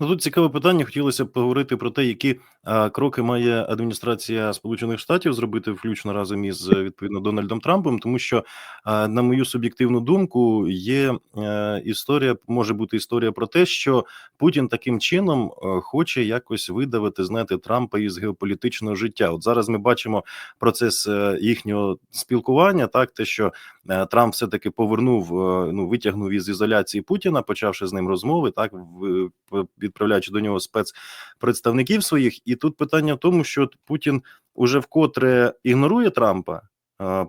Ну тут цікаве питання. Хотілося б поговорити про те, які а, кроки має адміністрація Сполучених Штатів зробити, включно разом із е, відповідно Дональдом Трампом, тому що а, на мою суб'єктивну думку є е, історія, може бути історія про те, що Путін таким чином е, хоче якось видавити, знаєте, Трампа із геополітичного життя. От зараз ми бачимо процес е, їхнього спілкування, так те, що е, Трамп все таки повернув, е, ну витягнув із ізоляції Путіна, почавши з ним розмови, так в- відправляючи до нього спецпредставників своїх. І тут питання в тому, що Путін уже вкотре ігнорує Трампа.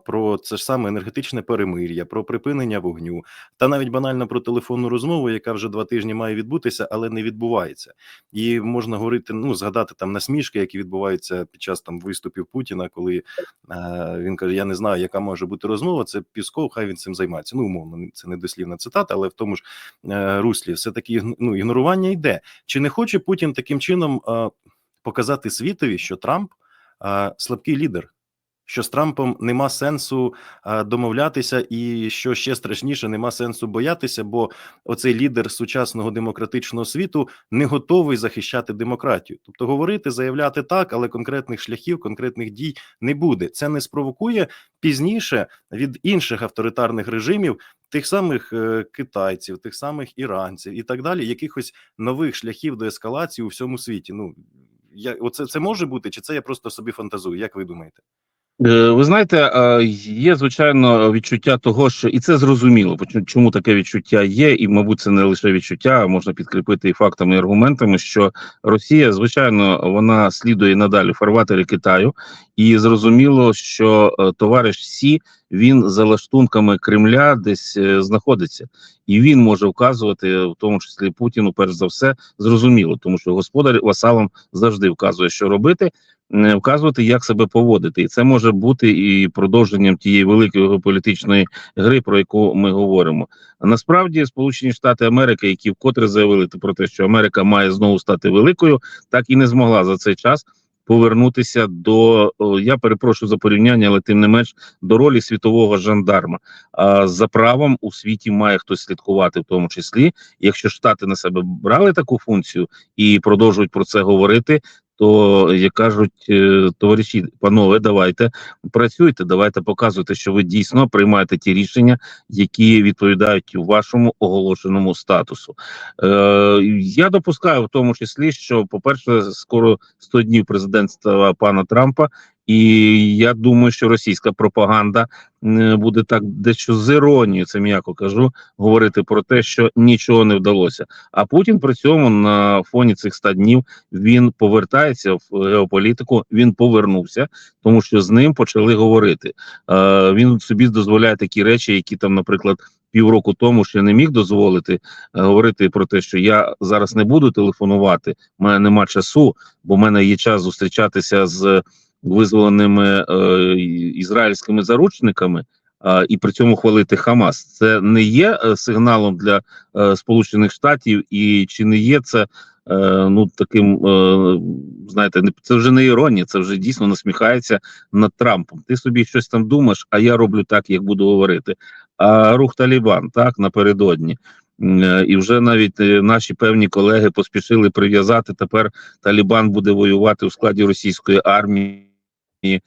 Про це ж саме енергетичне перемир'я, про припинення вогню, та навіть банально про телефонну розмову, яка вже два тижні має відбутися, але не відбувається. І можна говорити, ну згадати там насмішки, які відбуваються під час там виступів Путіна, коли е, він каже: Я не знаю, яка може бути розмова. Це Пісков, хай він цим займається. Ну умовно, це не дослівна цитата, але в тому ж е, руслі все таки ну, ігнорування йде. Чи не хоче Путін таким чином е, показати світові, що Трамп е, слабкий лідер? Що з Трампом нема сенсу а, домовлятися, і що ще страшніше, нема сенсу боятися, бо оцей лідер сучасного демократичного світу не готовий захищати демократію. Тобто говорити, заявляти так, але конкретних шляхів, конкретних дій не буде. Це не спровокує пізніше від інших авторитарних режимів, тих самих е, китайців, тих самих іранців і так далі, якихось нових шляхів до ескалації у всьому світі. Ну я оце це може бути, чи це я просто собі фантазую? Як ви думаєте? Е, Ви знаєте, е, є звичайно відчуття того, що і це зрозуміло. Чому таке відчуття є, і мабуть, це не лише відчуття, а можна підкріпити і фактами, і аргументами, що Росія, звичайно, вона слідує надалі фарватері Китаю, і зрозуміло, що е, товариш Сі він за лаштунками Кремля десь знаходиться, і він може вказувати, в тому числі Путіну, перш за все, зрозуміло, тому що господар васалам завжди вказує, що робити вказувати, як себе поводити, і це може бути і продовженням тієї великої геополітичної гри, про яку ми говоримо. Насправді, Сполучені Штати Америки, які вкотре заявили про те, що Америка має знову стати великою, так і не змогла за цей час. Повернутися до я перепрошую за порівняння, але тим не менш до ролі світового жандарма. А за правом у світі має хтось слідкувати, в тому числі, якщо штати на себе брали таку функцію і продовжують про це говорити, то як кажуть е, товариші, панове, давайте працюйте, давайте показуйте, що ви дійсно приймаєте ті рішення, які відповідають вашому оголошеному статусу. Е, я допускаю в тому числі, що, по-перше, скоро 100 днів президентства пана Трампа. І я думаю, що російська пропаганда буде так дещо з іронією, це м'яко кажу, говорити про те, що нічого не вдалося. А Путін при цьому на фоні цих 100 днів він повертається в геополітику. Він повернувся, тому що з ним почали говорити. Е, він собі дозволяє такі речі, які там, наприклад. Півроку тому ще не міг дозволити е, говорити про те, що я зараз не буду телефонувати, в мене нема часу, бо в мене є час зустрічатися з визволеними е, ізраїльськими заручниками. І при цьому хвалити Хамас, це не є е, сигналом для е, Сполучених Штатів, і чи не є це е, ну таким, знаєте, це вже не іронія, це вже дійсно насміхається над Трампом. Ти собі щось там думаєш, а я роблю так, як буду говорити. А рух Талібан так напередодні. І вже навіть наші певні колеги поспішили прив'язати. Тепер Талібан буде воювати у складі російської армії е,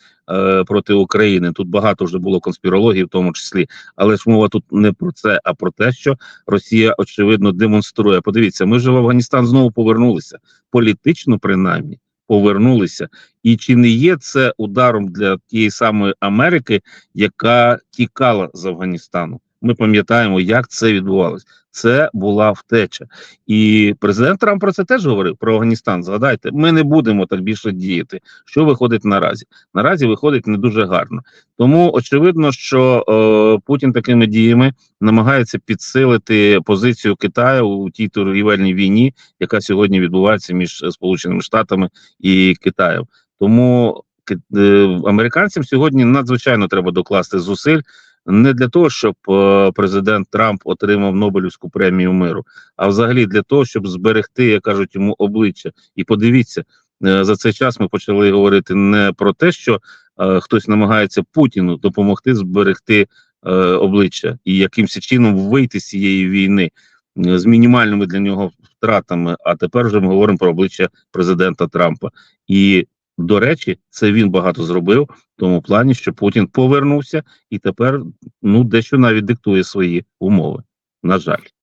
проти України. Тут багато вже було конспірології, в тому числі, але ж мова тут не про це, а про те, що Росія очевидно демонструє. Подивіться, ми ж в Афганістан знову повернулися політично, принаймні. Повернулися, і чи не є це ударом для тієї самої Америки, яка тікала з Афганістану? Ми пам'ятаємо, як це відбувалось. Це була втеча, і президент Трамп про це теж говорив про Афганістан. Згадайте, ми не будемо так більше діяти. Що виходить наразі? Наразі виходить не дуже гарно. Тому очевидно, що е, Путін такими діями намагається підсилити позицію Китаю у тій торгівельній війні, яка сьогодні відбувається між Сполученими Штатами і Китаєм. Тому е, американцям сьогодні надзвичайно треба докласти зусиль. Не для того, щоб е, президент Трамп отримав Нобелівську премію миру, а взагалі для того, щоб зберегти, як кажуть, йому обличчя. І подивіться, е, за цей час ми почали говорити не про те, що е, хтось намагається Путіну допомогти зберегти обличчя і якимось чином вийти з цієї війни з мінімальними для нього втратами. А тепер вже ми говоримо про обличчя президента Трампа. І до речі, це він багато зробив в тому плані, що Путін повернувся і тепер ну дещо навіть диктує свої умови. На жаль.